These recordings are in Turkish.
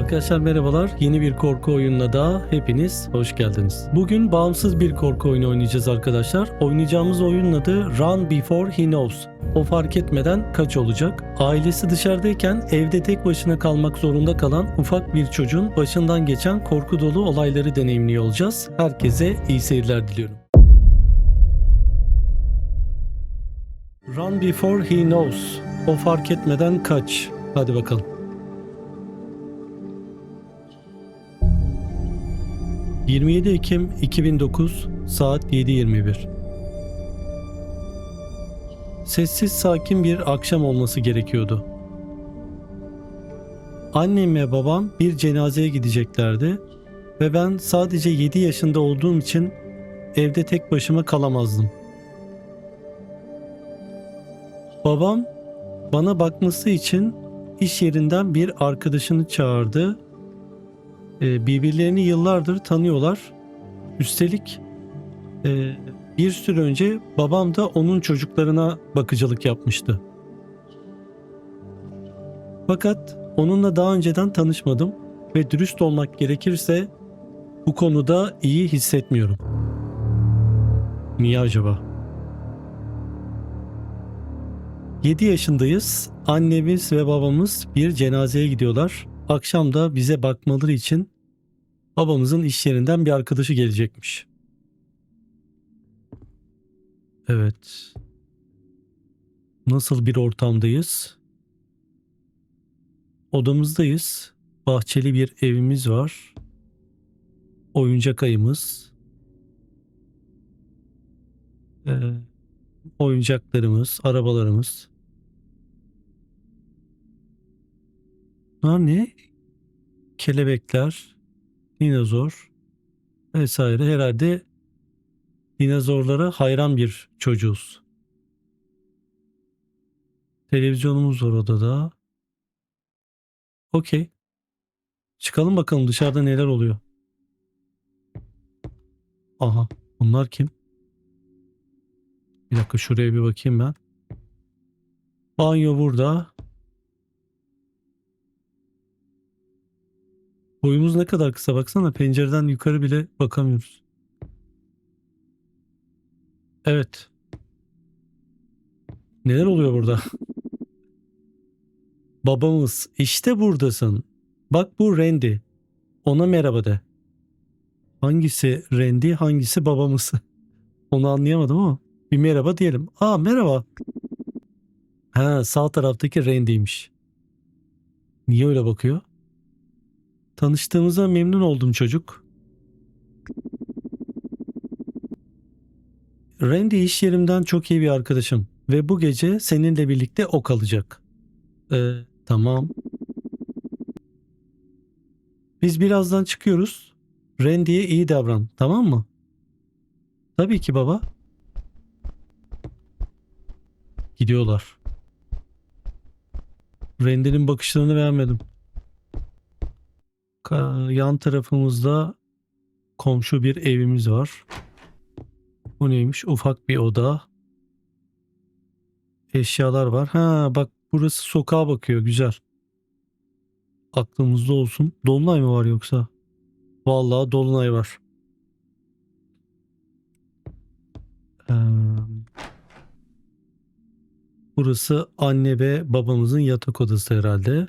Arkadaşlar merhabalar. Yeni bir korku oyununa da hepiniz hoş geldiniz. Bugün bağımsız bir korku oyunu oynayacağız arkadaşlar. Oynayacağımız oyunun adı Run Before He Knows. O fark etmeden kaç olacak? Ailesi dışarıdayken evde tek başına kalmak zorunda kalan ufak bir çocuğun başından geçen korku dolu olayları deneyimliyor olacağız. Herkese iyi seyirler diliyorum. Run Before He Knows. O fark etmeden kaç. Hadi bakalım. 27 Ekim 2009 saat 7.21 Sessiz sakin bir akşam olması gerekiyordu. Annem ve babam bir cenazeye gideceklerdi ve ben sadece 7 yaşında olduğum için evde tek başıma kalamazdım. Babam bana bakması için iş yerinden bir arkadaşını çağırdı e, birbirlerini yıllardır tanıyorlar. Üstelik e, bir süre önce babam da onun çocuklarına bakıcılık yapmıştı. Fakat onunla daha önceden tanışmadım ve dürüst olmak gerekirse bu konuda iyi hissetmiyorum. Niye acaba? 7 yaşındayız. Annemiz ve babamız bir cenazeye gidiyorlar. Akşam da bize bakmaları için babamızın iş yerinden bir arkadaşı gelecekmiş. Evet. Nasıl bir ortamdayız? Odamızdayız. Bahçeli bir evimiz var. Oyuncak ayımız. Ee, oyuncaklarımız, arabalarımız. Bunlar ne? Kelebekler, dinozor vesaire. Herhalde dinozorlara hayran bir çocuğuz. Televizyonumuz var odada. Okey. Çıkalım bakalım dışarıda neler oluyor. Aha bunlar kim? Bir dakika şuraya bir bakayım ben. Banyo burada. Boyumuz ne kadar kısa baksana pencereden yukarı bile bakamıyoruz. Evet. Neler oluyor burada? Babamız işte buradasın. Bak bu Randy. Ona merhaba de. Hangisi Randy hangisi babamız? Onu anlayamadım ama bir merhaba diyelim. Aa merhaba. Ha sağ taraftaki Randy'ymiş. Niye öyle bakıyor? Tanıştığımıza memnun oldum çocuk. Randy iş yerimden çok iyi bir arkadaşım ve bu gece seninle birlikte o kalacak. Ee, tamam. Biz birazdan çıkıyoruz. Randy'ye iyi davran, tamam mı? Tabii ki baba. Gidiyorlar. Randy'nin bakışlarını beğenmedim. Ka- Yan tarafımızda komşu bir evimiz var. Bu neymiş? Ufak bir oda. Eşyalar var. Ha bak burası sokağa bakıyor. Güzel. Aklımızda olsun. Dolunay mı var yoksa? Vallahi dolunay var. Ee, burası anne ve babamızın yatak odası herhalde.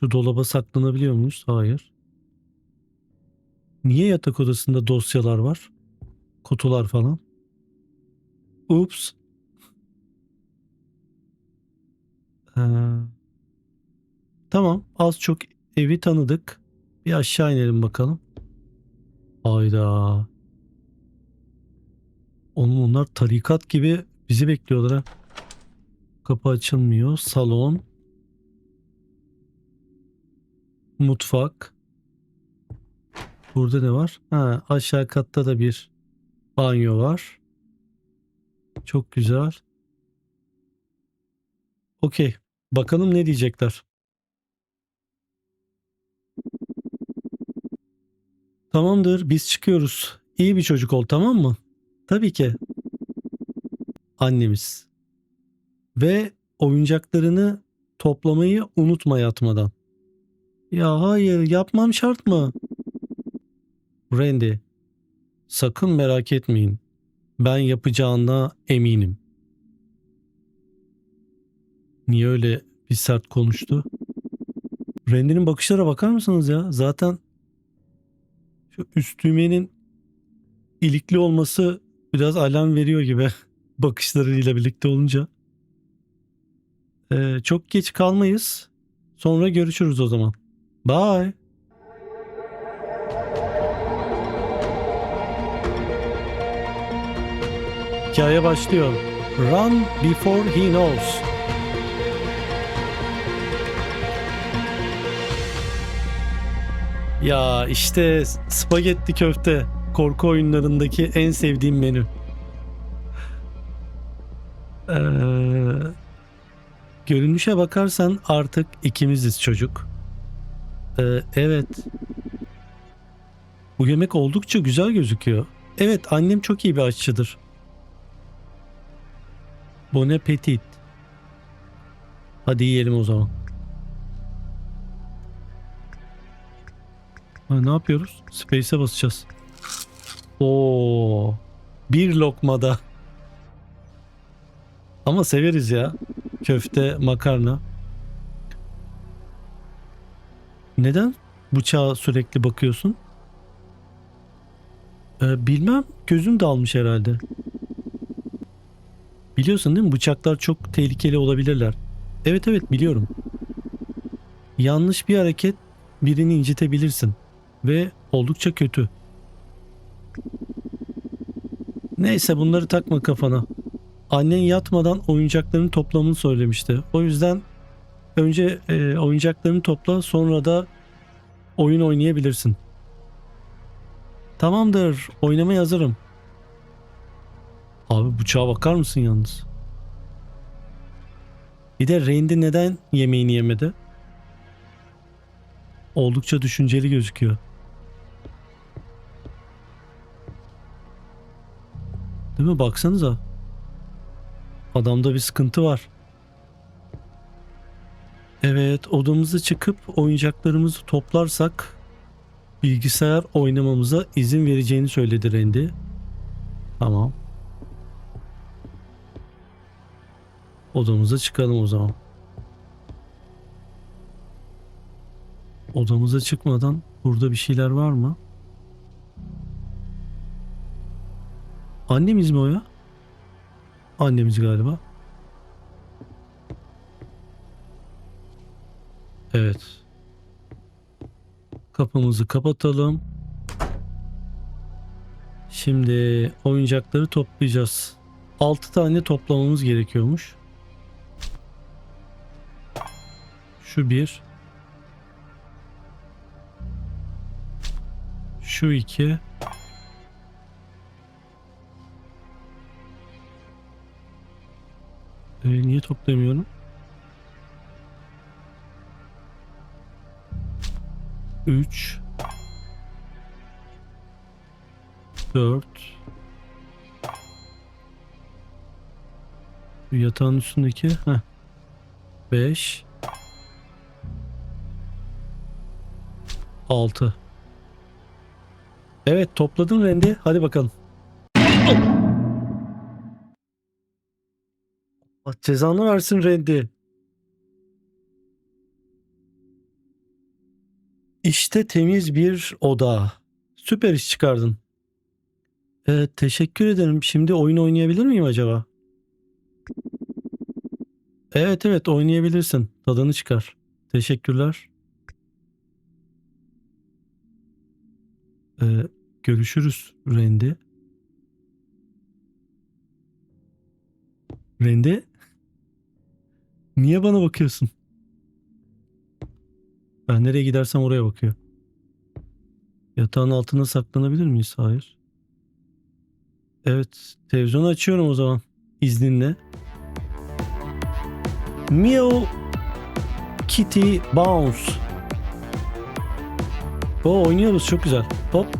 Şu dolaba saklanabiliyor muyuz? Hayır. Niye yatak odasında dosyalar var? Kutular falan. Ups. Ee, tamam. Az çok evi tanıdık. Bir aşağı inelim bakalım. Hayda. Onun onlar tarikat gibi bizi bekliyorlar ha. Kapı açılmıyor. Salon. Mutfak. Burada ne var? Ha, aşağı katta da bir banyo var. Çok güzel. Okey. Bakalım ne diyecekler. Tamamdır, biz çıkıyoruz. İyi bir çocuk ol, tamam mı? Tabii ki. Annemiz. Ve oyuncaklarını toplamayı unutma yatmadan. Ya hayır yapmam şart mı? Randy sakın merak etmeyin. Ben yapacağına eminim. Niye öyle bir sert konuştu? Randy'nin bakışlara bakar mısınız ya? Zaten şu üst düğmenin ilikli olması biraz alarm veriyor gibi bakışlarıyla birlikte olunca. Ee, çok geç kalmayız. Sonra görüşürüz o zaman. Bye. Hikaye başlıyor. Run before he knows. Ya işte spagetti köfte korku oyunlarındaki en sevdiğim menü. Ee, görünüşe bakarsan artık ikimiziz çocuk. Ee, evet. Bu yemek oldukça güzel gözüküyor. Evet annem çok iyi bir aşçıdır. Bon appetit. Hadi yiyelim o zaman. Ha, ne yapıyoruz? Space'e basacağız. Oo, bir lokmada. Ama severiz ya. Köfte, makarna. Neden bıçağa sürekli bakıyorsun? Ee, bilmem. Gözüm dalmış herhalde. Biliyorsun değil mi? Bıçaklar çok tehlikeli olabilirler. Evet evet biliyorum. Yanlış bir hareket birini incitebilirsin. Ve oldukça kötü. Neyse bunları takma kafana. Annen yatmadan oyuncakların toplamını söylemişti. O yüzden önce e, oyuncaklarını topla sonra da oyun oynayabilirsin. Tamamdır oynamaya hazırım. Abi bıçağa bakar mısın yalnız? Bir de Randy neden yemeğini yemedi? Oldukça düşünceli gözüküyor. Değil mi? Baksanıza. Adamda bir sıkıntı var. Evet, odamızı çıkıp oyuncaklarımızı toplarsak bilgisayar oynamamıza izin vereceğini söyledi Randy. Tamam. Odamıza çıkalım o zaman. Odamıza çıkmadan burada bir şeyler var mı? Annemiz mi o ya? Annemiz galiba. Evet. Kapımızı kapatalım. Şimdi oyuncakları toplayacağız. 6 tane toplamamız gerekiyormuş. Şu bir. Şu iki. Ee, niye toplamıyorum? Üç. Dört. Şu Yatağın üstündeki. Heh. Beş. Altı. Evet topladın Randy. Hadi bakalım. Allah cezanı versin Randy. İşte temiz bir oda. Süper iş çıkardın. Ee, teşekkür ederim. Şimdi oyun oynayabilir miyim acaba? Evet evet oynayabilirsin. Tadını çıkar. Teşekkürler. Ee, görüşürüz Randy. Randy? Niye bana bakıyorsun? Ben nereye gidersem oraya bakıyor. Yatağın altına saklanabilir miyiz? Hayır. Evet. Televizyonu açıyorum o zaman. İzninle. Meow Kitty Bounce. O oynuyoruz çok güzel. Hop.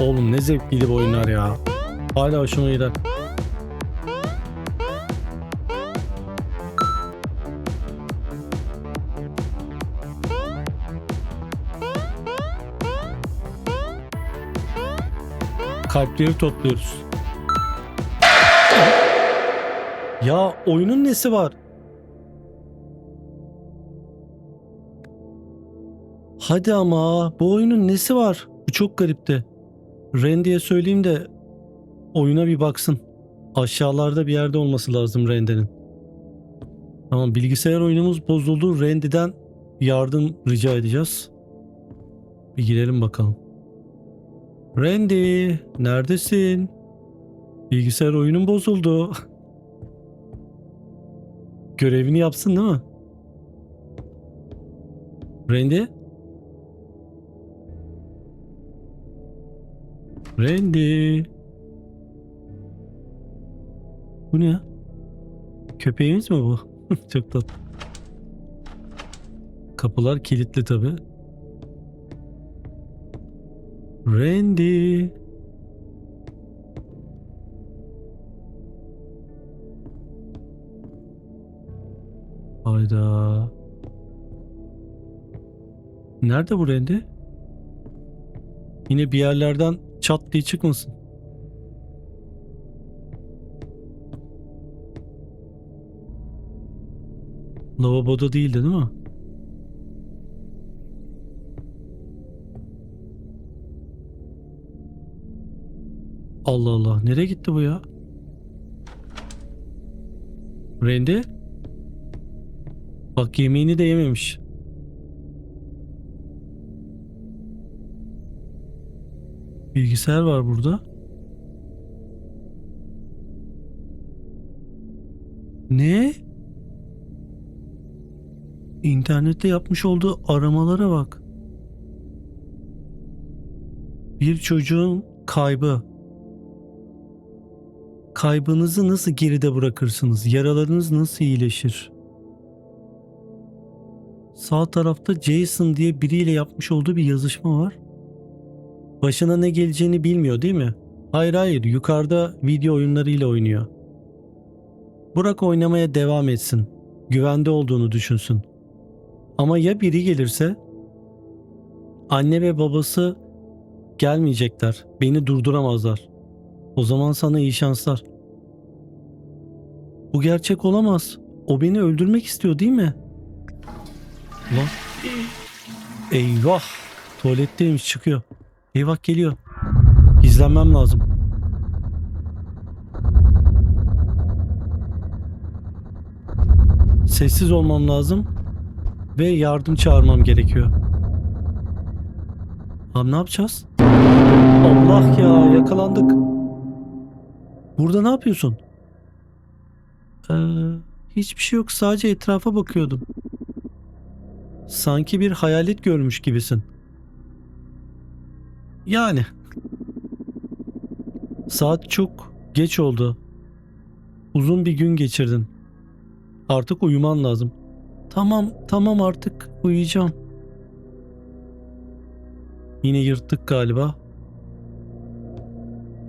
Oğlum ne zevkliydi bu oyunlar ya. Hala hoşuma gider. Kalpleri topluyoruz. Ya oyunun nesi var? Hadi ama bu oyunun nesi var? Bu çok garipti. Randy'ye söyleyeyim de oyuna bir baksın. Aşağılarda bir yerde olması lazım Randy'nin. Tamam bilgisayar oyunumuz bozuldu. Randy'den yardım rica edeceğiz. Bir girelim bakalım. Randy neredesin? Bilgisayar oyunun bozuldu. Görevini yapsın değil mi? Randy? Randy. Bu ne? Köpeğimiz mi bu? Çok tatlı. Kapılar kilitli tabi. Randy. Hayda. Nerede bu Randy? Yine bir yerlerden çat diye çıkmasın. Lavaboda değildi değil mi? Allah Allah. Nereye gitti bu ya? Randy? Bak yemeğini de yememiş. Bilgisayar var burada. Ne? İnternette yapmış olduğu aramalara bak. Bir çocuğun kaybı. Kaybınızı nasıl geride bırakırsınız? Yaralarınız nasıl iyileşir? Sağ tarafta Jason diye biriyle yapmış olduğu bir yazışma var. Başına ne geleceğini bilmiyor değil mi? Hayır hayır yukarıda video oyunlarıyla oynuyor. Bırak oynamaya devam etsin. Güvende olduğunu düşünsün. Ama ya biri gelirse? Anne ve babası gelmeyecekler. Beni durduramazlar. O zaman sana iyi şanslar. Bu gerçek olamaz. O beni öldürmek istiyor değil mi? Lan. Eyvah. Tuvaletteymiş çıkıyor. Eyvah geliyor. Gizlenmem lazım. Sessiz olmam lazım. Ve yardım çağırmam gerekiyor. Abi ne yapacağız? Allah ya yakalandık. Burada ne yapıyorsun? Ee, hiçbir şey yok sadece etrafa bakıyordum. Sanki bir hayalet görmüş gibisin. Yani. Saat çok geç oldu. Uzun bir gün geçirdin. Artık uyuman lazım. Tamam, tamam artık uyuyacağım. Yine yırttık galiba.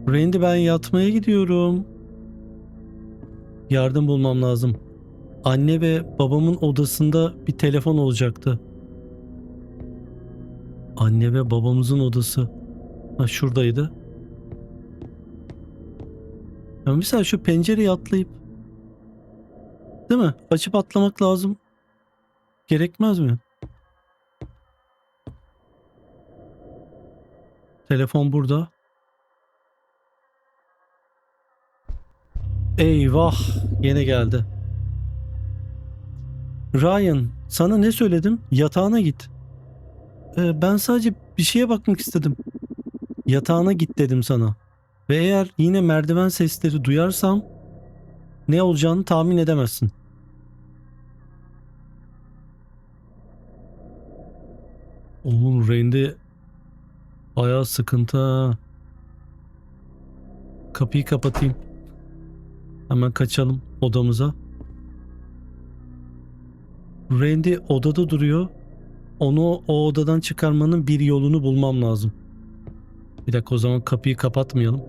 Randy ben yatmaya gidiyorum. Yardım bulmam lazım. Anne ve babamın odasında bir telefon olacaktı. Anne ve babamızın odası. Ha şuradaydı. Ya mesela şu pencereye atlayıp Değil mi? Açıp atlamak lazım. Gerekmez mi? Telefon burada. Eyvah, yine geldi. Ryan, sana ne söyledim? Yatağına git. Ee, ben sadece bir şeye bakmak istedim. Yatağına git dedim sana. Ve eğer yine merdiven sesleri duyarsam ne olacağını tahmin edemezsin. Oğlum Randy bayağı sıkıntı. Kapıyı kapatayım. Hemen kaçalım odamıza. Randy odada duruyor. Onu o odadan çıkarmanın bir yolunu bulmam lazım. Bir dakika o zaman kapıyı kapatmayalım.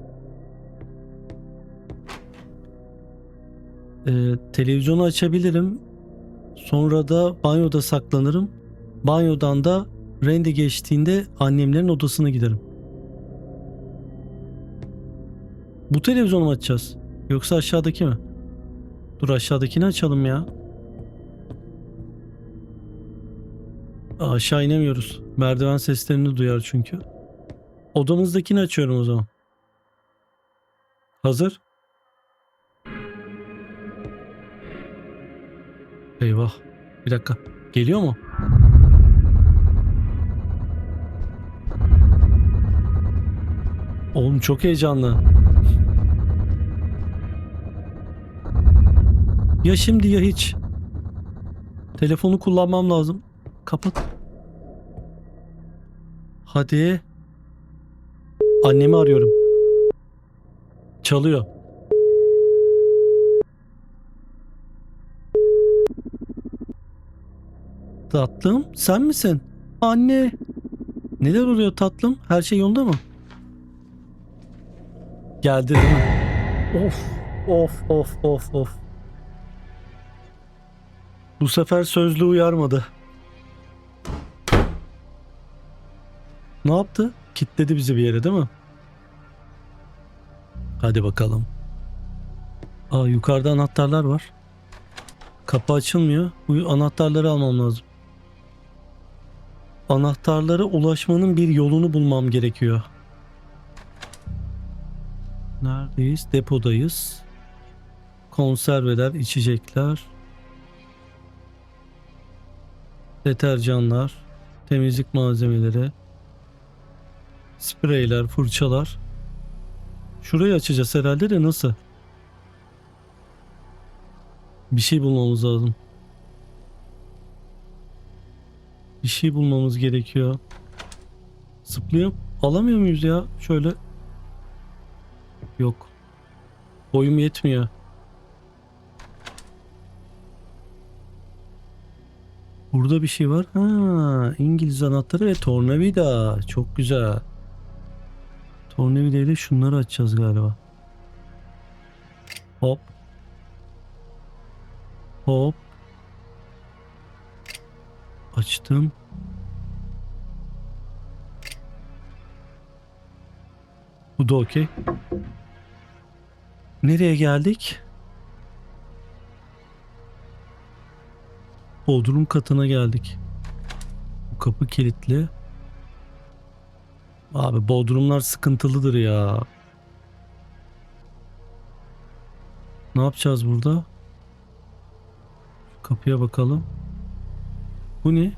Ee, televizyonu açabilirim. Sonra da banyoda saklanırım. Banyodan da Randy geçtiğinde annemlerin odasına giderim. Bu televizyonu mu açacağız? Yoksa aşağıdaki mi? Dur aşağıdakini açalım ya. Aşağı inemiyoruz. Merdiven seslerini duyar çünkü. Odamızdakini açıyorum o zaman. Hazır. Eyvah. Bir dakika. Geliyor mu? Oğlum çok heyecanlı. Ya şimdi ya hiç. Telefonu kullanmam lazım. Kapat. Hadi. Annemi arıyorum. Çalıyor. Tatlım sen misin? Anne. Neler oluyor tatlım? Her şey yolunda mı? Geldi değil mi? Of of of of of. Bu sefer sözlü uyarmadı. Ne yaptı? Kitledi bizi bir yere değil mi? Hadi bakalım. Aa yukarıda anahtarlar var. Kapı açılmıyor. Bu anahtarları almam lazım. Anahtarlara ulaşmanın bir yolunu bulmam gerekiyor. Neredeyiz? Depodayız. Konserveler, içecekler. Deterjanlar, temizlik malzemeleri, spreyler, fırçalar. Şurayı açacağız herhalde de nasıl? Bir şey bulmamız lazım. Bir şey bulmamız gerekiyor. Zıplayıp alamıyor muyuz ya? Şöyle. Yok. Boyum yetmiyor. Burada bir şey var. Ha, İngiliz anahtarı ve tornavida. Çok güzel. Tornavida ile şunları açacağız galiba. Hop. Hop. Açtım. Bu da okey. Nereye geldik? Bodrum katına geldik. Bu kapı kilitli. Abi bodrumlar sıkıntılıdır ya. Ne yapacağız burada? Kapıya bakalım. Bu ne?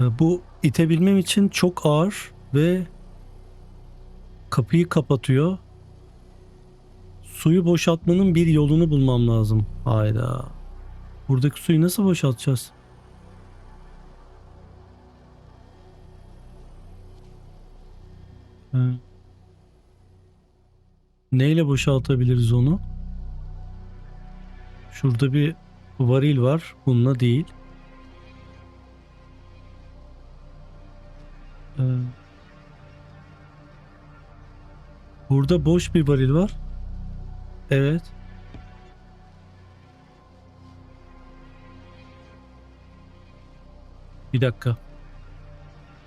Bu itebilmem için çok ağır ve kapıyı kapatıyor. Suyu boşaltmanın bir yolunu bulmam lazım. Hayda. Buradaki suyu nasıl boşaltacağız? Hı. Neyle boşaltabiliriz onu? Şurada bir varil var. Bununla değil. Ee, burada boş bir varil var. Evet. Bir dakika.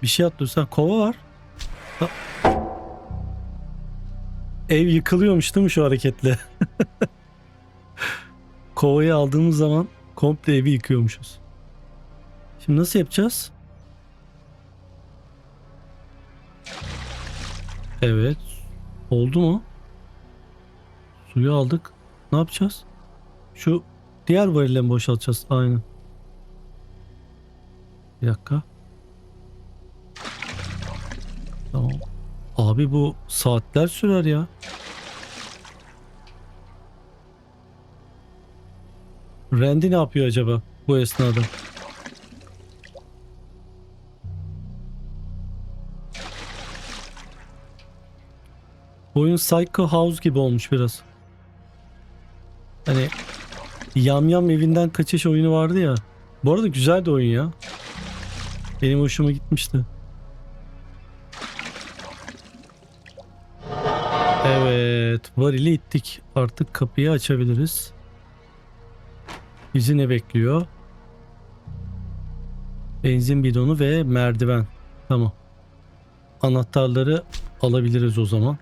Bir şey atlıyorsa kova var. Ha. Ev yıkılıyormuş değil mi şu hareketle? Kovayı aldığımız zaman komple evi yıkıyormuşuz. Şimdi nasıl yapacağız? Evet. Oldu mu? Suyu aldık. Ne yapacağız? Şu diğer varille mi boşaltacağız? Aynen. Bir dakika. Tamam. Abi bu saatler sürer ya. Randy ne yapıyor acaba bu esnada? Oyun Psycho House gibi olmuş biraz. Hani Yam Yam evinden kaçış oyunu vardı ya. Bu arada güzel de oyun ya. Benim hoşuma gitmişti. Evet, varili ittik. Artık kapıyı açabiliriz. Bizi ne bekliyor? Benzin bidonu ve merdiven. Tamam. Anahtarları alabiliriz o zaman.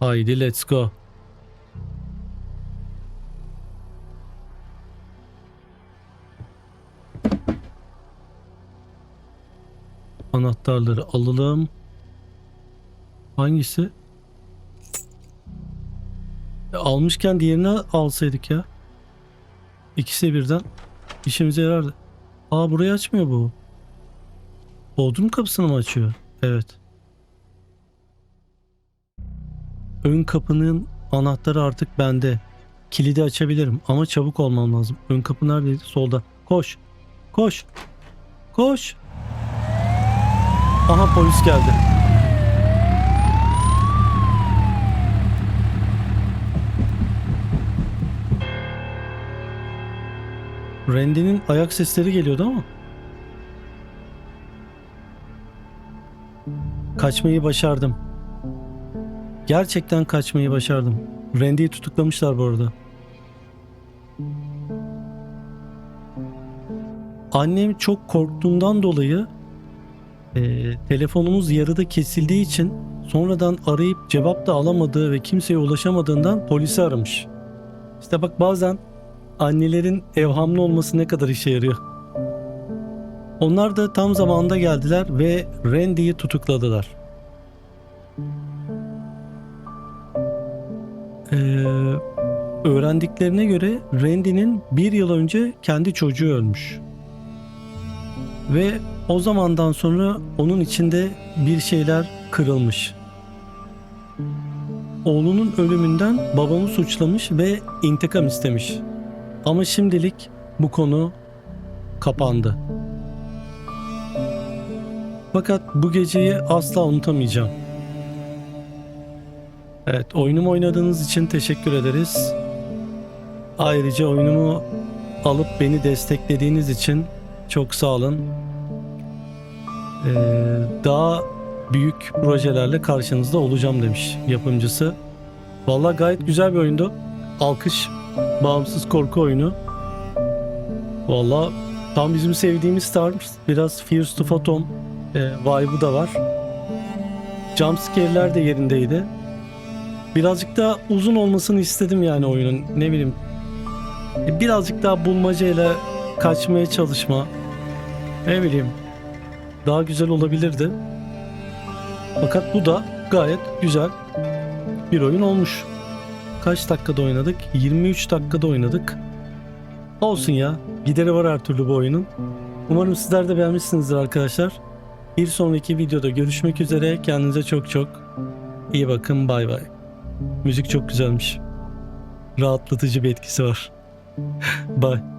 Haydi let's go. Anahtarları alalım. Hangisi? Ya almışken diğerini alsaydık ya. İkisi birden işimize yarardı. Aa burayı açmıyor bu. Bodrum kapısını mı açıyor? Evet. Ön kapının anahtarı artık bende. Kilidi açabilirim ama çabuk olmam lazım. Ön kapı neredeydi? Solda. Koş. Koş. Koş. Aha polis geldi. Randy'nin ayak sesleri geliyordu ama. Kaçmayı başardım. Gerçekten kaçmayı başardım. Randy'yi tutuklamışlar bu arada. Annem çok korktuğundan dolayı eee, telefonumuz yarıda kesildiği için sonradan arayıp cevap da alamadığı ve kimseye ulaşamadığından polisi aramış. İşte bak bazen annelerin evhamlı olması ne kadar işe yarıyor. Onlar da tam zamanında geldiler ve Randy'yi tutukladılar. Öğrendiklerine göre Randy'nin bir yıl önce kendi çocuğu ölmüş. Ve o zamandan sonra onun içinde bir şeyler kırılmış. Oğlunun ölümünden babamı suçlamış ve intikam istemiş. Ama şimdilik bu konu kapandı. Fakat bu geceyi asla unutamayacağım. Evet, oyunumu oynadığınız için teşekkür ederiz. Ayrıca oyunumu alıp beni desteklediğiniz için çok sağ olun. Ee, daha büyük projelerle karşınızda olacağım demiş yapımcısı. Vallahi gayet güzel bir oyundu. Alkış bağımsız korku oyunu. Valla tam bizim sevdiğimiz tarz. Biraz Fears to Phantom e, vibe'ı da var. Jumpscare'ler de yerindeydi. Birazcık daha uzun olmasını istedim yani oyunun. Ne bileyim. E, Birazcık daha bulmacayla kaçmaya çalışma. Ne bileyim. Daha güzel olabilirdi. Fakat bu da gayet güzel bir oyun olmuş. Kaç dakikada oynadık? 23 dakikada oynadık. Olsun ya. Gideri var her türlü bu oyunun. Umarım sizler de beğenmişsinizdir arkadaşlar. Bir sonraki videoda görüşmek üzere. Kendinize çok çok iyi bakın. Bay bay. Müzik çok güzelmiş. Rahatlatıcı bir etkisi var. Bye.